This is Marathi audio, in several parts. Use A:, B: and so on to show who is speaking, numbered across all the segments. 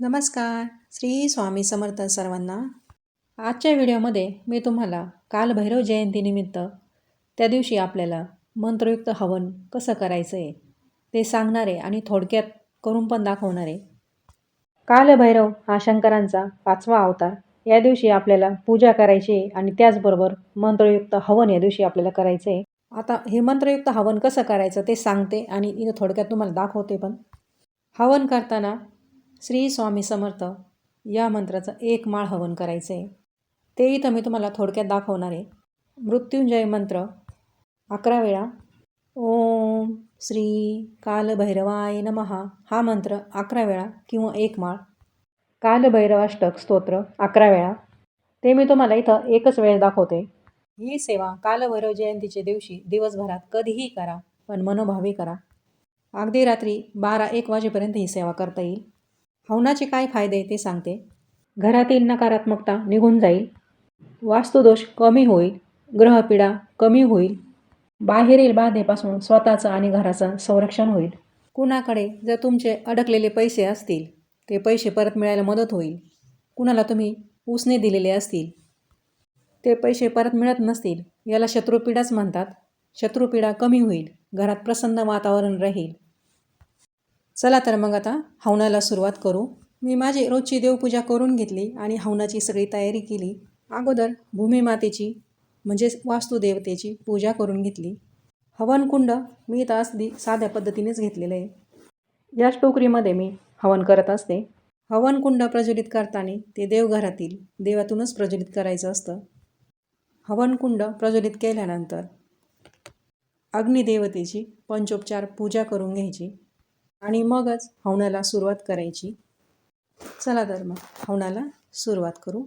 A: नमस्कार. श्री स्वामी समर्थ सर्वांना. आजच्या व्हिडिओमध्ये मी तुम्हाला कालभैरव जयंतीनिमित्त त्या दिवशी आपल्याला मंत्रयुक्त हवन कसं करायचं आहे ते सांगणारे आणि थोडक्यात करून पण दाखवणारे कालभैरव हा शंकरांचा पाचवा अवतार. या दिवशी आपल्याला पूजा करायची आहे आणि त्याचबरोबर मंत्रयुक्त हवन या दिवशी आपल्याला करायचं आहे आता हे मंत्रयुक्त हवन कसं करायचं ते सांगते आणि इथं थोडक्यात तुम्हाला दाखवते पण. हवन करताना श्री स्वामी समर्थ या मंत्राचं एक माळ हवन करायचं आहे ते इथं मी तुम्हाला थोडक्यात दाखवणार आहे. मृत्युंजय मंत्र अकरा वेळा ओम श्री कालभैरवाय नमहा हा मंत्र अकरा वेळा किंवा एक माळ. कालभैरवाष्टक स्तोत्र अकरा वेळा. ते मी तुम्हाला इथं एकच वेळ दाखवते. ही सेवा कालभैरव जयंतीच्या दिवशी दिवसभरात कधीही करा पण मनोभावी करा. अगदी रात्री बारा एक वाजेपर्यंत ही सेवा करता येईल. हवनाचे काय फायदे ते सांगते. घरातील नकारात्मकता निघून जाईल. वास्तुदोष कमी होईल. ग्रहपीडा कमी होईल. बाहेरील बाधेपासून स्वतःचं आणि घराचं संरक्षण होईल. कुणाकडे जर तुमचे अडकलेले पैसे असतील ते पैसे परत मिळायला मदत होईल. कुणाला तुम्ही उसने दिलेले असतील ते पैसे परत मिळत नसतील याला शत्रुपीडाच म्हणतात. शत्रुपीडा कमी होईल. घरात प्रसन्न वातावरण राहील. चला तर मग आता हवनाला सुरुवात करू. मी माझी रोजची देवपूजा करून घेतली आणि हवनाची सगळी तयारी केली. अगोदर भूमीमातेची म्हणजेच वास्तुदेवतेची पूजा करून घेतली. हवनकुंड मी तर अगदी साध्या पद्धतीनेच घेतलेलं आहे. याच टोकरीमध्ये मी हवन करत असते. हवनकुंड प्रज्वलित करताना ते देवघरातील देवातूनच प्रज्वलित करायचं असतं. हवनकुंड प्रज्वलित केल्यानंतर अग्निदेवतेची पंचोपचार पूजा करून घ्यायची. आणि मगच हवनाला सुरुवात करायची. चला तर मग हवनाला सुरुवात करू.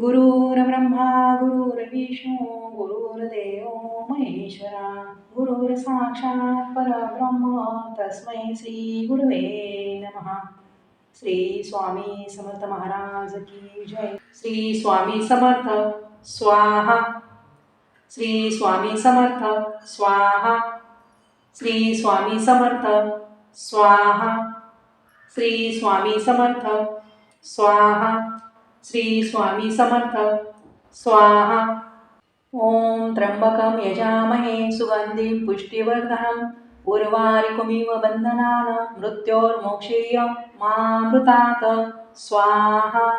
A: गुरुर्ब्रह्मा गुरुर्विष्णू गुरुर्देव महेश्वरा गुरुर साक्षात परब्रह्म तस्मै श्री गुरुवे नमः. श्री स्वामी समर्थ महाराज की जय. श्री स्वामी समर्थ स्वाहा. श्री स्वामी समर्थ स्वाहा. श्री स्वामी समर्थ. स्वाहा. श्री स्वामी समर्थ. स्वाहा. श्री स्वामी समर्थ. स्वाहा. ॐ त्र्यम्बकं यजामहे सुगन्धिं पुष्टिवर्धनम् उर्वारिकुमिव बन्धनान् मृत्योर्मोक्षीय मामृतात्. स्वाहा.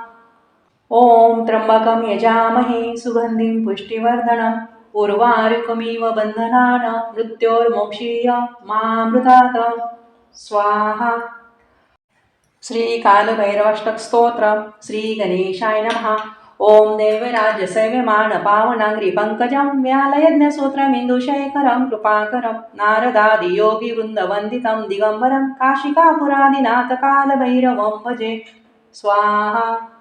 A: ॐ त्र्यम्बकं यजामहे सुगन्धिं पुष्टिवर्धनम् उर्वारुकमिव बन्धनान् मृत्योर्मोक्षीय मामृतात्। स्वाहा। श्रीकालभैरवाष्टकस्तोत्रं श्रीगणेशाय नमः। ॐ देवराजसैव्यमाणपावनाङ्घ्रिपङ्कजं व्यालयज्ञसूत्रमिन्दुशेखरं कृपाकरं नारदादियोगिवृन्दवन्दितं दिगम्बरं काशिकापुरादिनाथकालभैरवं भजे। स्वाहा।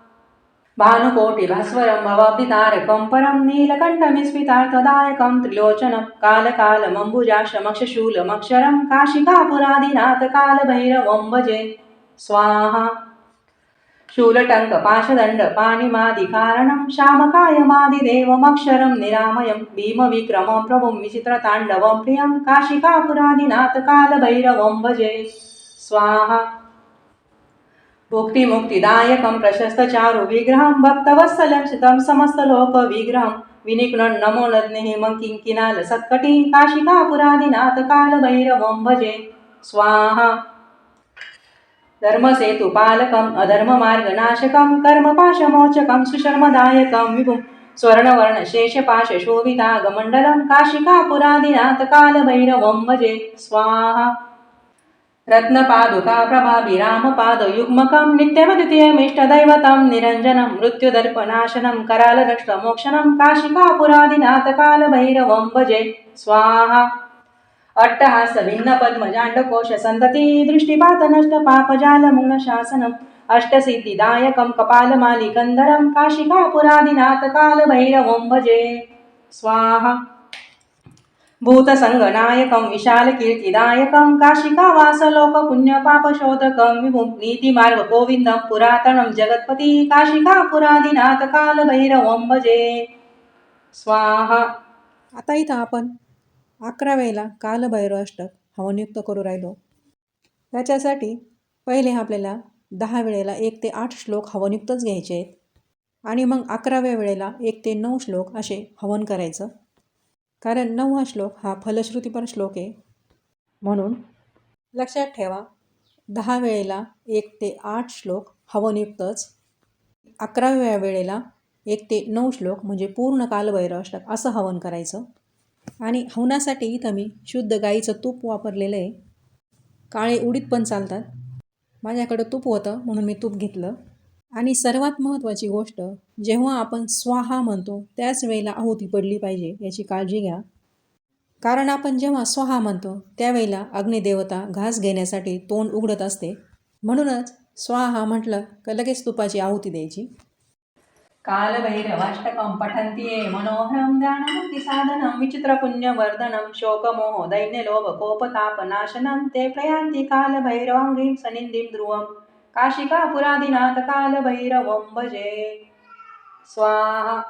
A: भानुकोटिभास्वरं भवाब्धितारकं परं नीलकण्ठमिस्मितार्थदायकं त्रिलोचनं कालकालमम्बुजाश्रमक्षशूलमक्षरं काशिकापुरादिनाथकालभैरवं भजे। स्वाहा। शूलटङ्कपाशदण्डपाणिमादिकारणं श्यामकायमादिदेवमक्षरं निरामयं भीमविक्रमं प्रभुं विचित्रताण्डवं प्रियं काशिकापुरादिनाथकालभैरवं भजे। स्वाहा। भुक्तिमुक्तिदायकं प्रशस्तचारु विग्रहं भक्तवत्सलं शितं समस्तलोकविग्रहं विनिघ्नं नमो नज्ञे किङ्किनाल सत्कटी काशिकापुरादिनाथकालभैरवं भजे। स्वाहा। धर्मसेतुपालकम् अधर्ममार्गनाशकं कर्मपाशमोचकं सुशर्मदायकं विभुं स्वर्णवर्णशेषपाशशोभितागमण्डलं काशिकापुरादिनाथकालभैरवं भजे। स्वाहा। रत्नपादुका प्रभाभिरामपादयुग्मकं नित्यमद्वितीयमिष्टदैवतं निरञ्जनं मृत्युदर्पनाशनं करालरक्षमोक्षणं काशिकापुरादिनाथकालभैरवं भजे स्वाहा। अट्टहासभिन्नपद्मजाण्डकोशसन्तती दृष्टिपातनष्टपापजालमूलशासनम् अष्टसिद्धिदायकं कपालमालिकन्धरं काशिकापुरादिनाथकालभैरवं भजे स्वाहा। भूतसङ्गनायकं विशालकीर्तिदायकं काशिकावासलोकपुण्यपापशोधकं विभुं नीतिमार्गगोविन्दं पुरातनं जगत्पति काशिकापुरादिनाथकालभैरवं भजे। स्वाहा। आता इथं आपण अकरा वेळेला कालभैरव अष्टक हवनयुक्त करू राहिलो. त्याच्यासाठी पहिले आपल्याला दहा वेळेला एक ते आठ श्लोक हवनयुक्तच घ्यायचे आहेत. आणि मग अकराव्या वेळेला एक ते नऊ श्लोक असे हवन करायचं. कारण नऊ हा श्लोक हा फलश्रुतीपर श्लोक आहे. म्हणून लक्षात ठेवा दहा वेळेला एक ते आठ श्लोक हवनयुक्तच अकराव्या वेळेला एक ते नऊ श्लोक म्हणजे पूर्ण कालभैरव अष्टक असं हवन करायचं. आणि हवनासाठी इथं मी शुद्ध गाईचं तूप वापरलेलं आहे. काळे उडीद पण चालतात. माझ्याकडं तूप होतं म्हणून मी तूप घेतलं. आणि सर्वात महत्त्वाची गोष्ट जेव्हा आपण स्वाहा म्हणतो त्याच वेळेला आहुती पडली पाहिजे याची काळजी घ्या. कारण आपण जेव्हा स्वाहा म्हणतो त्यावेळेला अग्निदेवता घास घेण्यासाठी तोंड उघडत असते. म्हणूनच स्वाहा म्हटलं का लगेच तुपाची आहुती द्यायची. कालभैरवाष्टकं पठन्ति ये मनोहरं ध्यानमुक्तिसाधनं विचित्रपुण्यवर्धनं शोकमोह दैन्यलोभकोपतापनाशनं ते प्रयान्ति कालभैरवाङ्गीं सनिन्दिं काशिका काशिकापुरादिनाथ कालभैरवं भजे। स्वाहा।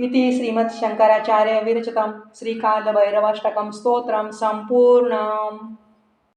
A: इति श्रीमत्शङ्कराचार्यविरचितं श्रीकालभैरवाष्टकं स्तोत्रं सम्पूर्णम्।